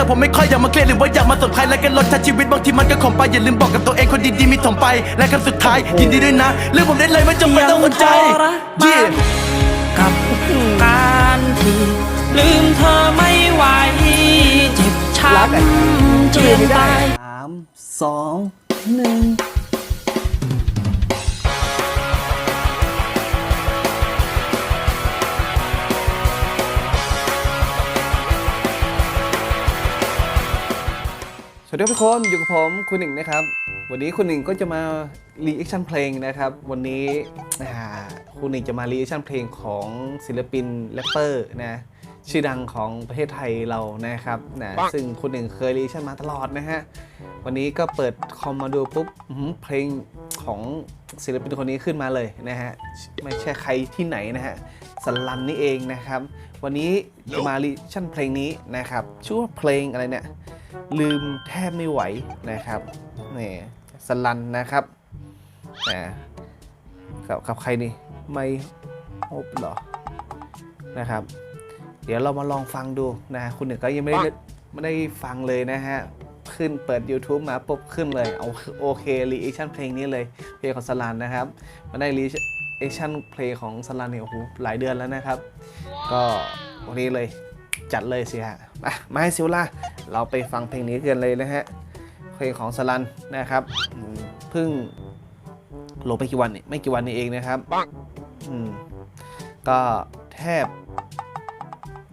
อผมไม่ค่อยอยากมาเครียดหรือว่าอยากมาสนใครและกันรถใช้ชีวิตบางทีมันก็ขมไปอย่าลืมบอกกับตัวเองคนดีๆมีถมไป และคำสุดท้ายยินดีด้วยนะเรื่องผมได้เลยไม่จำเป็นต้องสนใจเยี่ยมกับการที่ลืมเธอไม่ไหวเจ็บช้รักอะำเจียนตายสามสองหนึ่ง ดีครับทุกคนอยู่กับผมคุณหนึ่งนะครับ วันนี้คุณหนึ่งก็จะมารีแอคชั่นเพลงนะครับ วันนี้คุณหนึ่งจะมารีแอคชั่นเพลงของศิลปินแรปเปอร์นะชื่อดังของประเทศไทยเรานะครับนะซึ่งคุณหนึ่งเคยรีแอคชั่นมาตลอดนะฮะวันนี้ก็เปิดคอมมาดูปุ๊บเพลงของศิลปินคนนี้ขึ้นมาเลยนะฮะไม่ใช่ใครที่ไหนนะฮะสลันนี่เองนะครับ วันนี้จะมารีแอคชั่นเพลงนี้นะครับชื่อว่าเพลงอะไรเนี่ย ลืมแทบไม่ไหวนะครับนี่สลันนะครับนะกับกับใครนี่ไม่โอบเหรอนะครับ เดี๋ยวเรามาลองฟังดูนะฮะคุณหนึ่งก็ยังไม่ได้ไม่ได้ฟังเลยนะฮะขึ้นเปิด YouTube มาปุ๊บขึ้นเลยเอาโอเครีแอคชั่นเพลงนี้เลยเพลงของสลันนะครับมาได้รีแอคชั่นเพลงของสลันเนี่ยโอ้โหหลายเดือนแล้วนะครับ ก็วันนี้เลย จัดเลยสิฮะมามาให้ซิวล่าเราไปฟังเพลงนี้กันเลยนะฮะ เพลงของสลันนะครับอืมเพิ่งโหลงไปกี่วันนี่ไม่กี่วันนี้เองนะครับอืมก็แทบ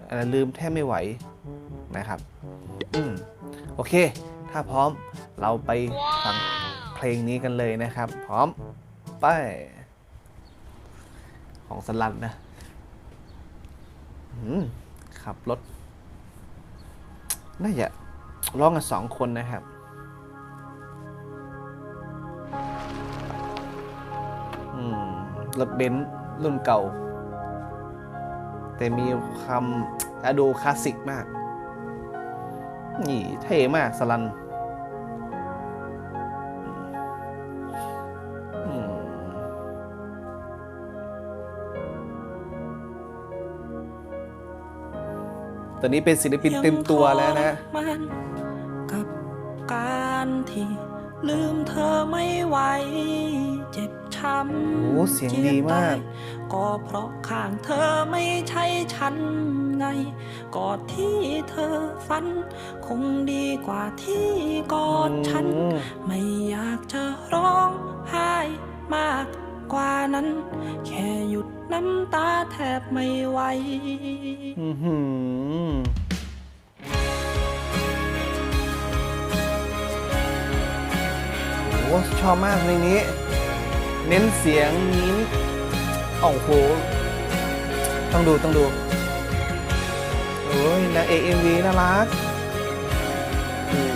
อะไรลืมแทบไม่ไหวนะครับอืมโอเค ถ้าพร้อมเราไปฟังเพลงนี้กันเลยนะครับ พร้อมไป ของสลันนะ อืม ขับรถน่าจะร้องกันสองคนนะครับ อืม รถเบนซ์รุ่นเก่า แต่มีคำอะดูคลาสสิกมาก นี่เท่มากสลัน ตอนนี้เป็นศิลปินเต็มตัวแล้วนะมันกับการที่ลืมเธอไม่ไหวเจ็บช้ำโอ้เสียงดีมากจียนตยก็เพราะข้างเธอไม่ใช่ฉันไงกอดที่เธอฝัน คงดีกว่าที่กอดฉันอืมไม่อยากจะร้องไห้มากกว่า นั้น แค่หยุดน้ำตาแทบไม่ไหวอื้อหือโอ้ชอบมากเพลงนี้ เน้นเสียงนี้โอ้โห ต้องดูต้องดู โอ้ยนางเอกเอ็มวีน่ารักอืม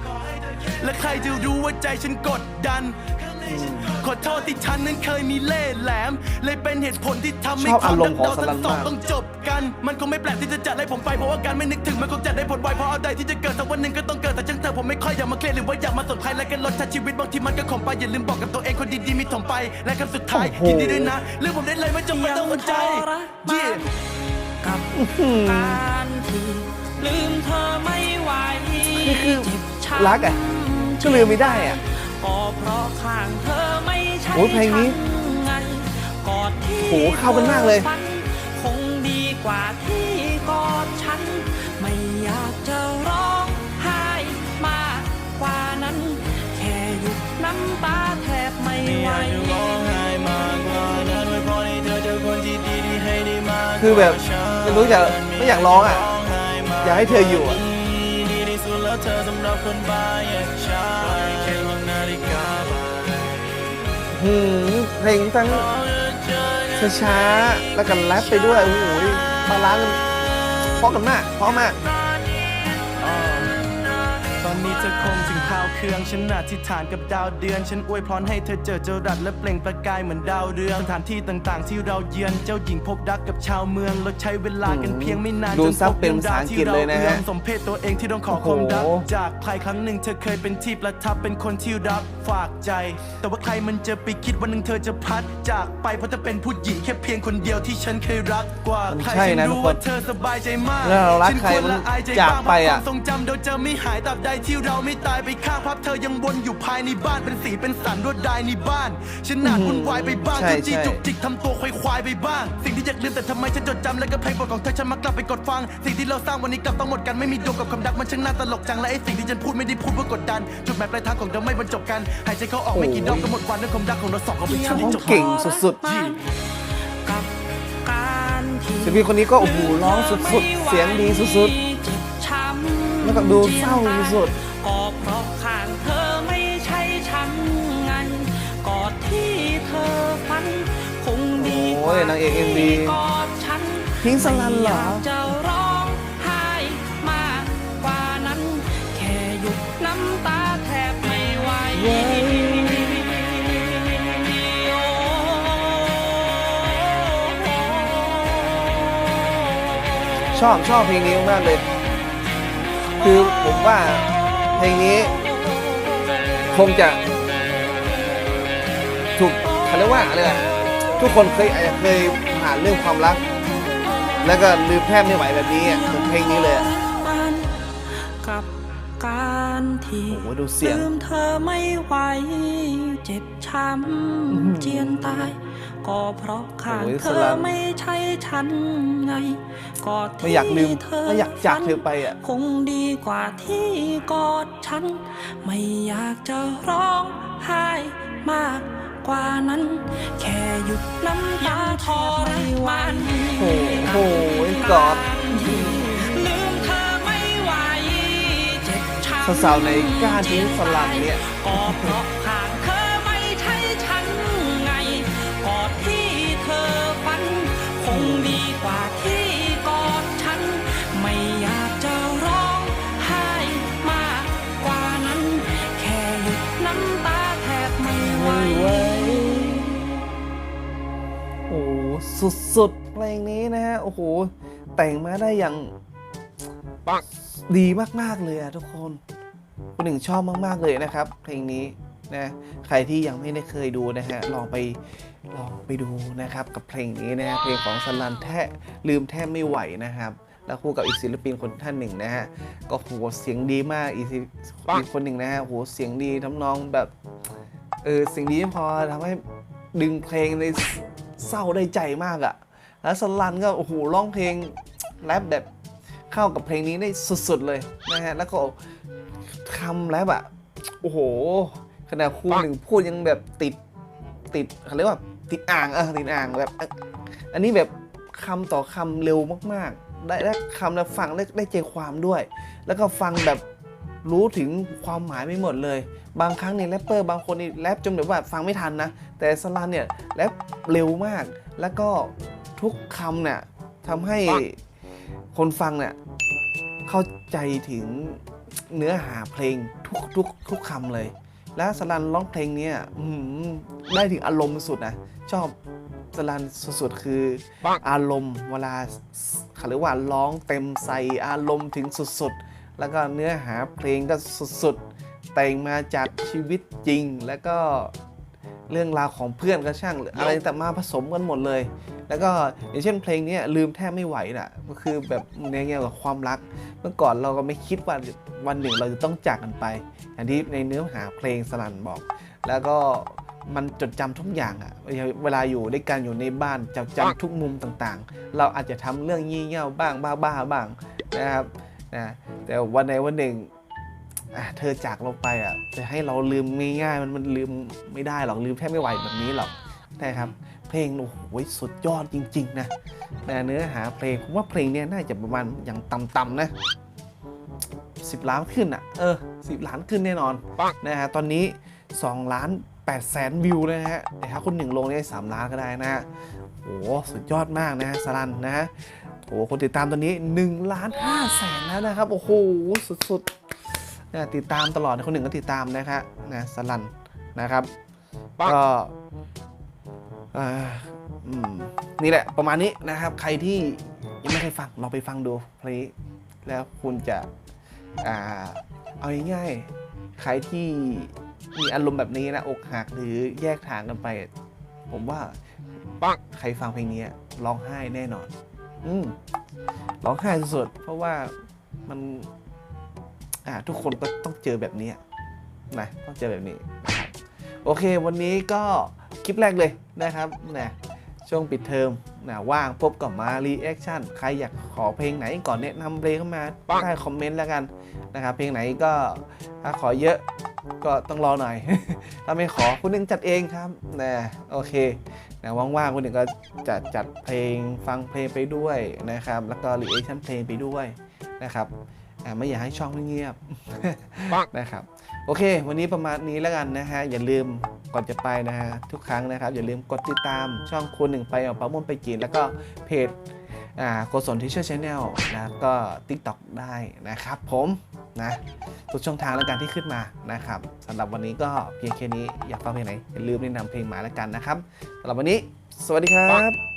และใครจะรู้ว่าใจฉันกดดัน ขอโทษที่ฉันนั้นเคยมีเล่ห์แหลม เลยเป็นเหตุผลที่ทำให้ชอบความอารรัมกณ์ของเราสลัทั้นงสองมาก ต้องจบกัน มันคงไม่แปลกที่จะจัดให้ผมไป เพราะว่าการไม่นึกถึงมันคงจัดได้ผลไวเพราะเอาใดที่จะเกิดสักวันหนึ่งก็ต้องเกิดแต่ช่างเถอะผมไม่ค่อยอยากมาเครียดหรือว่าอยากมาสนใครและกันรถใช้ชีวิตบางทีมันก็ขมไปอย่าลืมบอกกับตัวเองคนดีๆมีถมไป และคำสุดท้ายโอ้โหยินดีด้วยนะเรื่องผมได้เลยไม่จำเป็นต้องสนใจยังทรมาน Yeah กับการที่ลืมเธอไม่ไหวนี่คือเจ็บช้ำรั กอะก็ลืมไม่ได้อะก็เพราะข้างเธอไม่ใช่โอ้ยเพลงนี้ฉัไงกอดที่โอ้โหเข้ากันมากเลยธอฝันคงดีกว่าที่กอดฉัน ไม่อยากจะร้องไห้มากกว่านั้น แค่หยุดน้ำตาแทบไม่ไหวคือแบบไม่รู้จะไม่อยากร้องอะ อยากให้เธออยู่อะ หืมเพลงทั้งช้าๆแล้วก็แรปไปด้วยโอ้โหบาลานซ์กันพราะกันมากเพราะมากตอนนี้จะคง เครื่องฉันอธิษฐานกับดาวเดือน ฉันอวยพรให้เธอเจอเจอรัดและเปล่งประกายเหมือนดาวเรืองสถานที่ต่างๆ ที่เราเยือนเจ้าหญิงพบรักกับชาวเมืองเราใช้เวลากันเพียงไม่นานดูจนซับพบเป็นรื่องราวภาษาอังกฤษเลยนะฮะที่ราอื้อมสมเพศตัวเองที่ต้องขอโอ้โหความรักจากใครครั้งหนึ่งเธอเคยเป็นที่ประทับเป็นคนที่รักฝากใจ แต่ว่าใครมันจะไปคิดวันหนึ่งเธอจะพัด จากไปเพราะเธอเป็นผู้หญิงแค่เพียงคนเดียวที่ฉันเคยรักกว่ามันใครใช่ฉันนะทุรู้กคนว่าเธอสบายใจมากแล้วเรารักฉัใครควมันละอายใจจากบ้างไปเพราะอะความทรงจำเดี๋ยวจะไม่หายตราบใดที่เราไม่ตายไปข้างภาพเธอยังวนอยู่ภายในบ้านเป็นสีเป็นสันรวดลายในบ้าน ฉันอาจวุ่นวายไปบ้างใช่จุกจิกใช่ จุกจิกทำตัวควายควายๆไปบ้าง สิ่งที่อยากลืมแต่ทำไมฉันจดจำและก็เพลงโปรดของเธอฉันมักกลับไปกดฟัง สิ่งที่เราสร้างวันนี้กลับต้องหมดกันไม่มีดวงกับคำดักมันช่างน่าตลกจังและไอ้สิ่งที่ฉันพูดไม่ได้พูดเพื่อกดดัน จุดหมายปลายทางของเราไม่บรรจบกันหายใจเข้าออกไม่กี่ดอกก็หมดวันด้วยความรักของเราสองก็เป็นฉันที่จบ เก่งสุดกับการที่ศิลปินคนนี้ก็โอ้โหร้องสุดๆ เสียงดีสุดเจ็บช้ำแล้วก็ดูเศร้าสุด ก็เพราะข้างเธอไม่ใช่ฉันไงกอดที่เธอฝัน คงดีกโอ้ว่ายนางเอก MV ที่กอดฉัน พิงค์สลันเหรอไม่ยากจะร้องไห้มากกว่านั้น แค่หยุดน้ำตาแทบไม่ไหวๆชอบชอบเพลงนี้มากเลย คือผมว่า เพลงนี้ คงจะ ถูกเขาเรียกว่าอะไรอะทุกคนเคยอาจจะเคยผ่านเรื่องความรัก แล้วก็ลืมแทบไม่ไหวแบบนี้อะเหมือนเพลงนี้เลยอะมันกับการที่โอ้โหดูเสียงลืมเธอไม่ไหวเจ็บช้ำเจียนตาย ก็เพราะข้างโอ้ยเธสอลันไม่ใช่ฉันไงกอดไม่อยากลืมที่เธอไม่อยากจากฝันเธอไปอะคงดีกว่าที่กอดฉัน ไม่อยากจะร้องไห้มากกว่านั้น แค่หยุดน้ำตาทรมานโอ้โหกอดลืมเธอไม่ไหวเจ็บช้ำสาวๆในก้านทิ้งสลัดเนี่ยก็เพราะ สุดๆเพลงนี้นะฮะ โอ้โห แต่งมาได้อย่างดีมากๆเลยอะทุกคนคุณหนึ่งชอบมากๆเลยนะครับ เพลงนี้นะใครที่ยังไม่ได้เคยดูนะฮะลองไปลองไปดูนะครับ กับเพลงนี้นะฮะเพลงของสลันแทะลืมแทบไม่ไหวนะครับ แล้วคู่กับอีกศิลปินคนท่านหนึ่งนะฮะก็โหเสียงดีมากอีกศิอีกคนหนึ่งนะฮะโหเสียงดีทำนองแบบเออสิ่งนี้พอทำให้ ดึงเพลงในเศร้าได้ใจมากอะ่ะ แล้วสลันก็โอ้โหร้องเพลงแรปแบบเข้ากับเพลงนี้ได้สุดๆเลยนะฮะ แล้วก็คำแรปอะโอ้โหขนาดครูหนึ่งพูดยังแบบติดติดเขาเรียกว่าติดอ่างเออติดอ่างแบบ อันนี้แบบคำต่อคำเร็วมากๆ ได้ได้คำแล้วฟังได้ได้ใจความด้วย แล้วก็ฟังแบบ รู้ถึงความหมายไม่หมดเลย บางครั้งเนี่ยแรปเปอร์บางคนนี่แรปจนแบบว่าฟังไม่ทันนะ แต่สลันเนี่ยแรปเร็วมาก แล้วก็ทุกคำเนี่ยทำให้คนฟังเนี่ยเข้าใจถึงเนื้อหาเพลงทุกทุกทุกคำเลย แล้วสลันร้องเพลงเนี้ยอื้อหือได้ถึงอารมณ์สุดนะชอบสลันสุดๆคืออารมณ์เวลาเขาเรียกว่าร้องเต็มใส่อารมณ์ถึงสุดๆ แล้วก็เนื้อหาเพลงก็สุดๆ แต่งมาจากชีวิตจริง แล้วก็เรื่องราวของเพื่อนก็ช่างหรืออะไรแต่มาผสมกันหมดเลย แล้วก็อย่างเช่นเพลงเนี้ยลืมแทบไม่ไหวน่ะก็คือแบบในแง่กับความรัก เมื่อก่อนเราก็ไม่คิดว่าวันหนึ่งเราจะต้องจากกันไป อย่างที่ในเนื้อหาเพลงสลันบอก แล้วก็มันจดจำทุกอย่างอะเวลาอยู่ด้วยกันอยู่ในบ้านจำจำทุกมุมต่างๆ เราอาจจะทำเรื่องยี่เง่าบ้างบ้าๆบ้างนะครับ นะแต่วันใดวันหนึ่งอะเธอจากเราไปอะจะให้เราลืมง่ายๆมันมันลืมไม่ได้หรอกลืมแทบไม่ไหวแบบนี้หรอกนะครับ เพลงโอ้โหสุดยอดจริง ๆ นะแต่เนื้อหาเพลงผมว่าเพลงเนี้ยน่าจะประมาณอย่างต่ำๆนะ10ล้านขึ้นอะเออ10ล้านขึ้นแน่นอนนะฮะตอนนี้ 2 ล้าน8แสนวิวเลยนะฮะแต่ถ้าคนหนึ่งลงได้3ล้านก็ได้นะฮะโอ้สุดยอดมากนะฮะสลันนะฮะโอ้คนติดตามตอนนี้1ล้าน5แสนแล้วนะครับ โอ้โห สุดๆนะติดตามตลอดนะคนหนึ่งก็ติดตามนะครับนะสลันนะครับก็เอ่ออืมนี่แหละประมาณนี้นะครับ ใครที่ยังไม่เคยฟังลองไปฟังดูเพลงนี้แล้วคุณจะอ่าเอาง่ายๆใครที่มีอารมณ์แบบนี้นะอกหักหรือแยกทางกันไป ผมว่าใครฟังเพลงนี้ร้องไห้แน่นอน อืมร้องไห้สุดๆเพราะว่ามัน อ่า ทุกคนก็ต้องเจอแบบนี้นะต้องเจอแบบนี้นะครับโอเค วันนี้ก็คลิปแรกเลยนะครับนะช่วงปิดเทอมนะว่างปุ๊บก็มารีแอคชั่นใครอยากขอเพลงไหนก่อนแนะนำเพลงเข้ามาใต้คอมเมนต์แล้วกันนะครับเพลงไหนก็ถ้าขอเยอะ ก็ต้องรอหน่อย ถ้าไม่ขอคุณหนึ่งจัดเองครับนะโอเคนะว่างๆคุณหนึ่งก็จะจัดเพลงฟังเพลงไปด้วยนะครับ แล้วก็รีแอคชั่นเพลงไปด้วยนะครับไม่อยากให้ช่องเงียบนะครับโอเค วันนี้ประมาณนี้แล้วกันนะฮะอย่าลืมก่อนจะไปนะฮะทุกครั้งนะครับ อย่าลืมกดติดตามช่องคุณหนึ่งไปเอาปลาม่วงไปกิน แล้วก็เพจ โกศลทิเชอร์ชแนลนะก็ TikTok ได้นะครับผมนะทุกช่องทางแล้วกันที่ขึ้นมานะครับสำหรับวันนี้ก็เพียงแค่นี้อยากฟังเพลงไหนอย่าลืมแนะนำเพลงมาแล้วกันนะครับสำหรับวันนี้ สวัสดีครับ